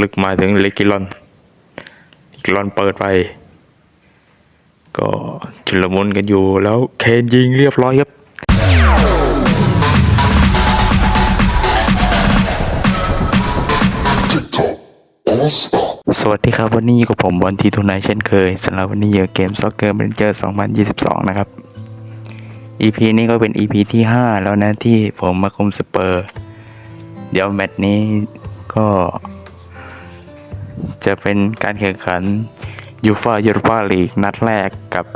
ลึกมาถึงเลกิลอนเลกิลอนเปิดไป ก็ชุลมุนกันอยู่แล้วเคนยิงเรียบร้อยครับสวัสดีครับวันนี้กับผมบอลทีทูไนเช่นเคยสำหรับวันนี้เยอะเกมซ็อกเกอร์เ n นเจอร์ 2022 นะครับ EP นี้ก็เป็น EP ที่ 5 แล้วนะที่ผมมาคุมสเปอร์ เดี๋ยวแมตช์นี้ก็ จะเป็นการแข่งขันยูฟายูโรปาลีกนัดแรกกับ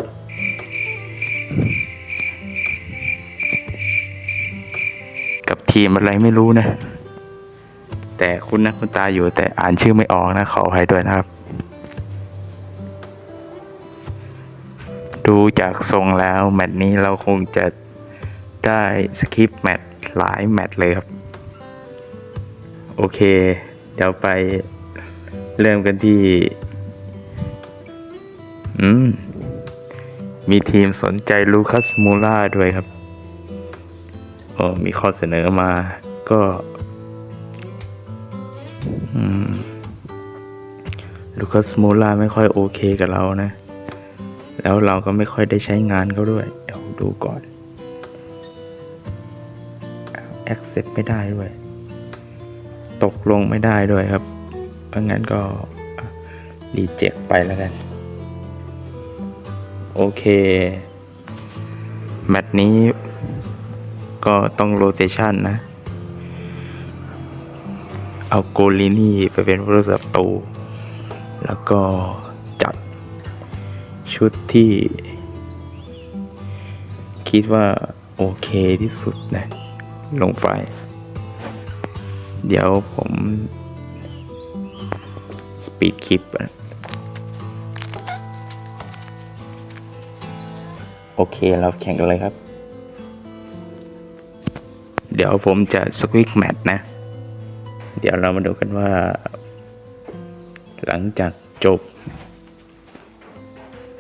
กับทีมอะไรไม่รู้นะ แต่คุณนะคุณตาอยู่แต่อ่านชื่อไม่ออกนะขออภัยด้วยนะครับ ดูจากทรงแล้วแมตช์นี้เราคงจะได้สคิปแมตช์หลายแมตช์เลยครับ โอเค เดี๋ยวไป เริ่มกันที่ อืม มีทีมสนใจลูคัสมูล่าด้วยครับโอ้มีข้อเสนอมา ก็ อืม ลูคัสมูล่าไม่ค่อยโอเคกับเรานะ แล้วเราก็ไม่ค่อยได้ใช้งานเขาด้วย เดี๋ยวดูก่อน accept ไม่ได้ด้วย ตกลงไม่ได้ด้วยครับ เพราะงั้นก็รีเจ็คไปแล้วกัน โอเค แมตช์นี้ก็ต้องโรเตชันนะ เอาโกลินี่ไปเป็นผู้รักษาประตู แล้วก็จัดชุดที่ คิดว่าโอเคที่สุดนะ ลงไป เดี๋ยวผม สปีดคลิปโอเคเราแข่งกันเลยครับ เดี๋ยวผมจะสควิกแมทนะ เดี๋ยวเรามาดูกันว่า หลังจากจบ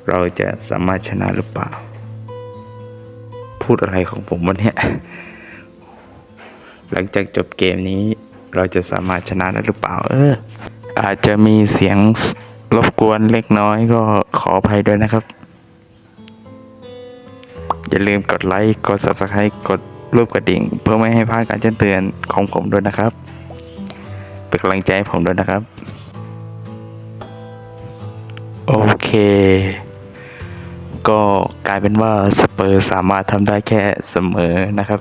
เราจะสามารถชนะหรือเปล่า พูดอะไรของผมวันนี้หลังจากจบเกมนี้เราจะสามารถชนะได้หรือเปล่า เออ อาจจะมีเสียงรบกวนเล็กน้อยก็ขออภัยด้วยนะครับ อย่าลืมกดไลค์ กด subscribe กดรูปกระดิ่ง เพื่อไม่ให้พลาดการแจ้งเตือนของผมด้วยนะครับ เป็นกำลังใจให้ผมด้วยนะครับ โอเค ก็กลายเป็นว่าสเปอร์สามารถทำได้แค่เสมอนะครับ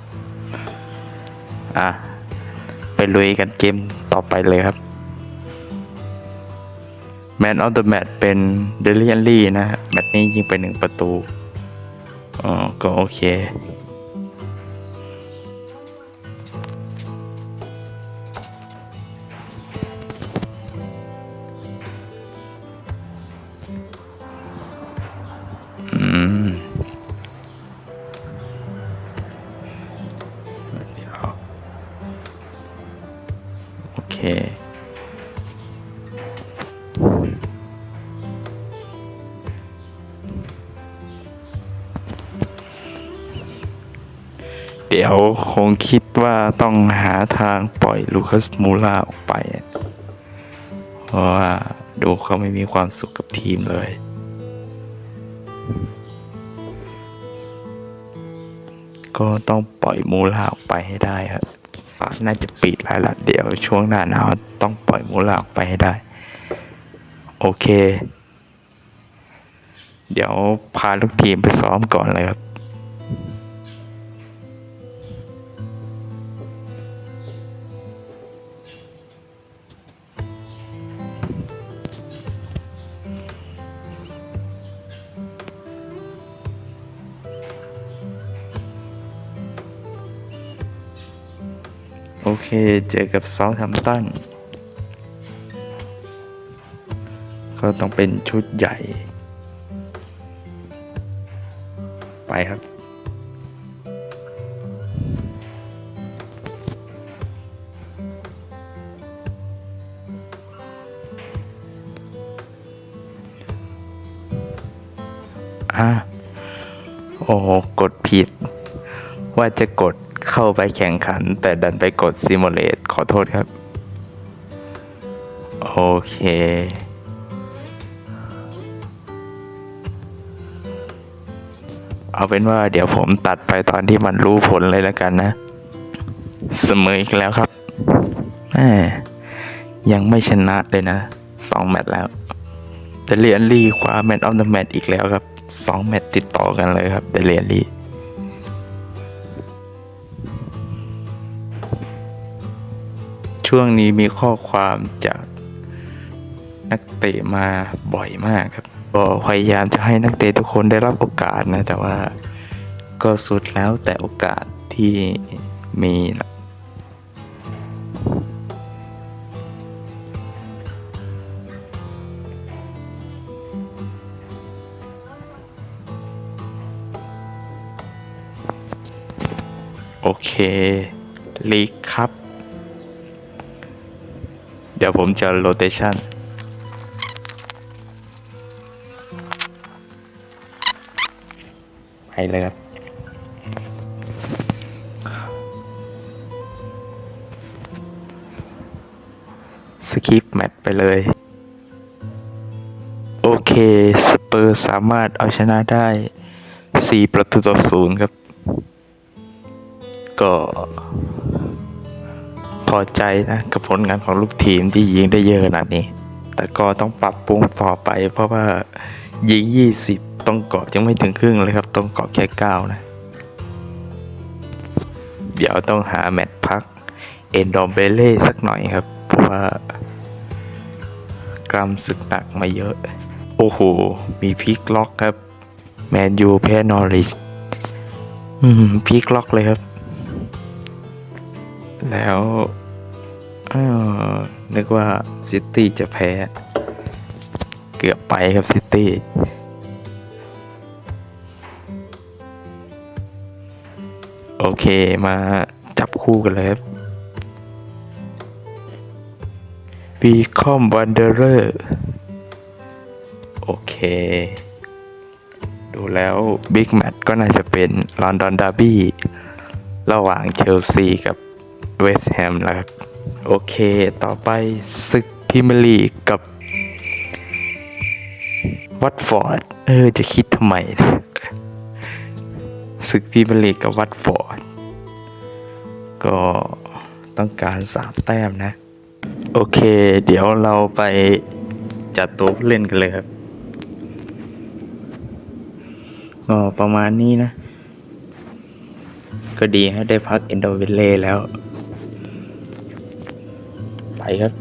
อะ ไปลุยกันเกมต่อไปเลยครับ Man of the Match เป็นเดลิ a นลี่นะฮะแมตช์นี้ยิงไปหนึ่งประตูอ๋อก็โอเค เดี๋ยวคงคิดว่าต้องหาทางปล่อยลูคัสมูล่าออกไป เพราะว่าดูเขาไม่มีความสุขกับทีมเลย ก็ต้องปล่อยมูลาออกไปให้ได้ครับน่าจะปิดแล้วละเดี๋ยวช่วงหน้าหนาวต้องปล่อยมูลาออกไปให้ได้ โอเค เดี๋ยวพาลูกทีมไปซ้อมก่อนเลยครับ เค เจอกับเซาท์แฮมป์ตันก็ต้องเป็นชุดใหญ่ ไปครับ อะ โอ้โห กดผิด ว่าจะกด เข้าไปแข่งขัน แต่ดันไปกดซิมูเลตขอโทษครับ โอเค เอาเป็นว่าเดี๋ยวผมตัดไปตอนที่มันรู้ผลเลยแล้วกันนะ เสมออีกแล้วครับแหมยังไม่ชนะเลยนะสองแมตช์แล้วแต่เรียนลีคว้าแมตช์ออฟเดอะแมตช์อีกแล้วครับสองแมตช์ติดต่อกันเลยครับเดเรียนลี ช่วงนี้มีข้อความจากนักเตะมาบ่อยมากครับ ก็พยายามจะให้นักเตะทุกคนได้รับโอกาสนะ แต่ว่าก็สุดแล้วแต่โอกาสที่มีนะโอเค ลีกครับ ดี๋ยวผมจะโรเตชันไปเลยครับสคิปแมตไปเลย โอเคสเปอร์สามารถเอาชนะได้ 4 ประตูต่อศูนย์ครับ ก็ พอใจนะกับผลงานของลูกทีมที่ยิงได้เยอะขนาดนี้ แต่ก็ต้องปรับปรุงต่อไป เพราะว่ายิง 20 ต้องเกาะยังไม่ถึงครึ่งเลยครับ ต้องเกาะแค่ 9 นะ เดี๋ยวต้องหาแมตช์พัก เอนดอมเบเล่สักหน่อยครับ เพราะว่ากรามศึกหนักมาเยอะ โอ้โห มีพลิกล็อกครับ แมนยูแพ้นอริชอืมพลิกล็อกเลยครับแล้ว นึกว่าซิตี้จะแพ้ เกือบไปครับซิตี้โอเคมาจับคู่กันเลยครับบีคอมวันเดอร์โอเค ดูแล้วบิ๊กแมตช์ก็น่าจะเป็นลอนดอนดาร์บี้ ระหว่างเชลซีกับเวสต์แฮมนะครับ โอเค ต่อไปศึกพรีเมียร์ลีกับ วัตฟอร์ด เออ จะคิดทำไมศึกพรีเมียร์ลีกับวัตฟอร์ด ก็ต้องการสามแต้มนะ โอเค เดี๋ยวเราไปจัดโต๊ะเล่นกันเลยครับก็ประมาณนี้นะ ก็ดีให้ได้พักเอนโดเวลเล่แล้ว ไปครับ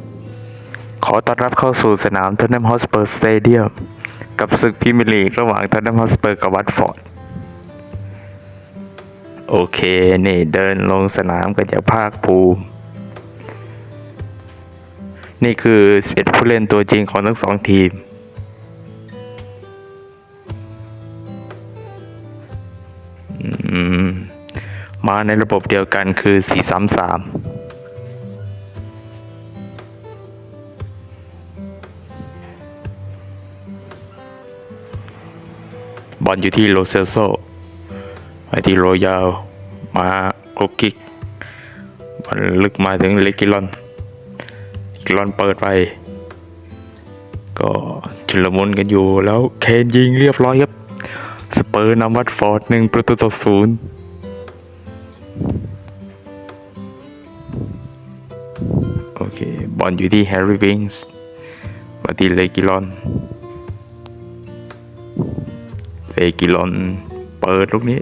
ขอต้อนรับเข้าสู่สนามท o น n น a m ฮอสเปอร์สเตเดียมกับศึกพรีเมียร์ลีกระหว่างท o น n น a m ฮอสเปอร์กับวัตฟอร์ด โอเค นี่เดินลงสนามกันอย่างภาคภูมิ นี่คือ11ผู้เล่นตัวจริงของทั้งสองทีมมมาในระบบเดียวกันคือ 433 อลอยู่ที่โรเซลโซไปที่โรยาวมาโกกิกบอลลึกมาถึงเลกิลอนกิลอนเปิดไป ก็ชุลมุนกันอยู่แล้วเคนยิงเรียบร้อยครับสเปอร์นำวัตฟอร์ดหนึ่งประตูต่อศูนย์โอเค บอลอยู่ที่แฮร์รี่วิงส์มาที่เลกิลอน กิลอนเปิดลูกนี้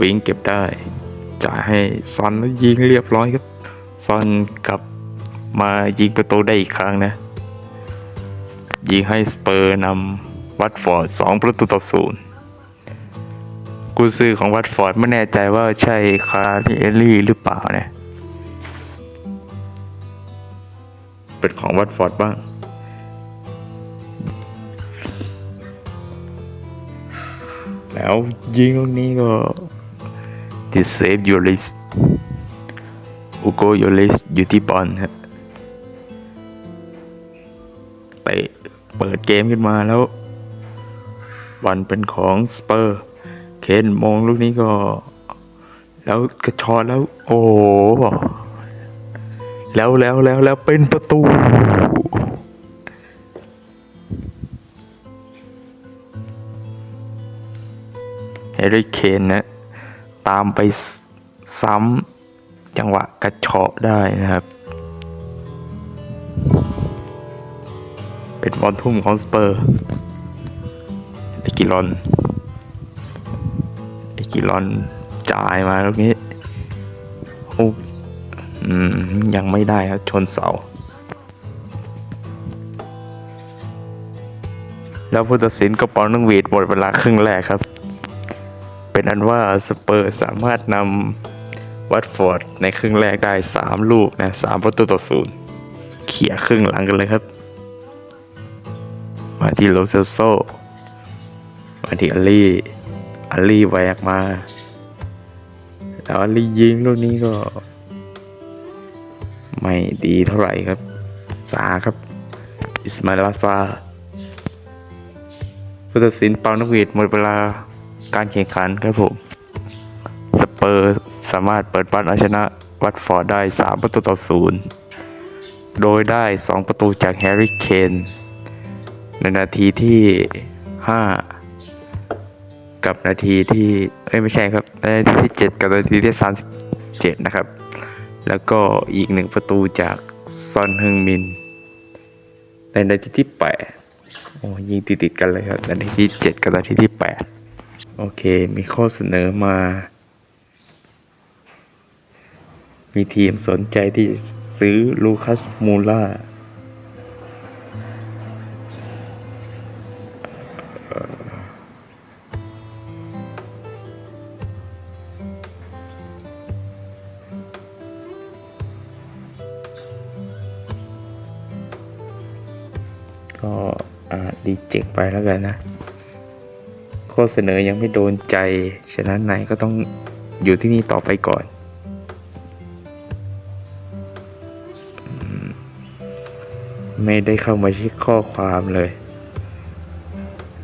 วิ่งเก็บได้ จ่ายให้ซอนแล้วยิงเรียบร้อยครับซอนกลับมายิงประตูได้อีกครั้งนะ ยิงให้สเปอร์นำวัตฟอร์ดสองประตูต่อศูนย์กูซื้อของวัตฟอร์ดไม่แน่ใจว่าใช่คาร์ิเอลลี่หรือเปล่าเนี่ย เป็นของวัตฟอร์ดบ้าง แล้วยิงลูกนี้ก็ติดเซฟยูริสอุโกยูริสอยู่ที่บอลครับไปเปิดเกมขึ้นมาแล้วบอลเป็นของสเปอร์ เคนมองลูกนี้ก็ แล้วกระชอนแล้ว โอ้แล้วแล้วแล้วแล้วเป็นประตู แฮร์รี่เคนนะตามไปซ้ำจังหวะกระเฉาะได้นะครับ เป็นบอลทุ่มของสเปอร์เอกิลอนเอกิลอนจ่ายมาตรงนี้โอ้ยังไม่ได้ครับชนเสา แล้วผู้ตัดสินก็ปานังวีดหมดเวลาครึ่งแรกครับ เป็นอันว่าสเปอร์สามารถนำวัตฟอร์ดในครึ่งแรกได้สามลูกนะสามประตูต่อศูนย์เขี่ยครึ่งหลังกันเลยครับ มาที่โรเซลโซมาที่อาลีอาลีแหวกมาแล้วอาลียิงลูกนี้ก็ ไม่ดีเท่าไหร่ครับ สาครับ อิสมาลาซาผู้ตัดสินเปานกหวีดหมดเวลา การแข่งขันครับผม สเปอร์สามารถเปิดบ้านเอาชนะวัตฟอร์ดได้ 3 ประตูต่อศูนย์โดยได้ 2 ประตูจากแฮร์รี่เคนในนาทีที่ 5 กับนาทีที่เอ้ยไม่ใช่ครับในนาทีที่ 7 กับนาทีที่ 37 นะครับ แล้วก็อีกหนึ่งประตูจากซอนฮึงมิน ในนาทีที่ 8 โอ้ยิงติดๆกันเลยครับ นาทีที่ 7 กับนาทีที่ 8 โอเค มีข้อเสนอมา มีทีมสนใจที่ซื้อลูคัสมูล่าก็ดีเจ็กไปแล้วกันนะ ข้อเสนอยังไม่โดนใจ ฉะนั้นนายก็ต้องอยู่ที่นี่ต่อไปก่อน ไม่ได้เข้ามาเช็คข้อความเลย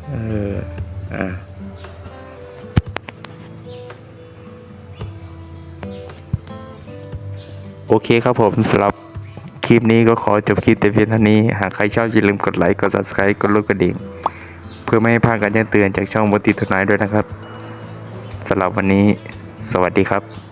เออ อะโอเคครับผมสำหรับคลิปนี้ก็ขอจบคลิปแต่เพียงเท่านี้ หากใครชอบอย่าลืมกดไลค์ กด subscribe กดลูกกระดิ่ง พื่อไม่ให้พลาดการแจ้งเตือนจากช่องบติทุนายด้วยนะครับสำหรับวันนี้ สวัสดีครับ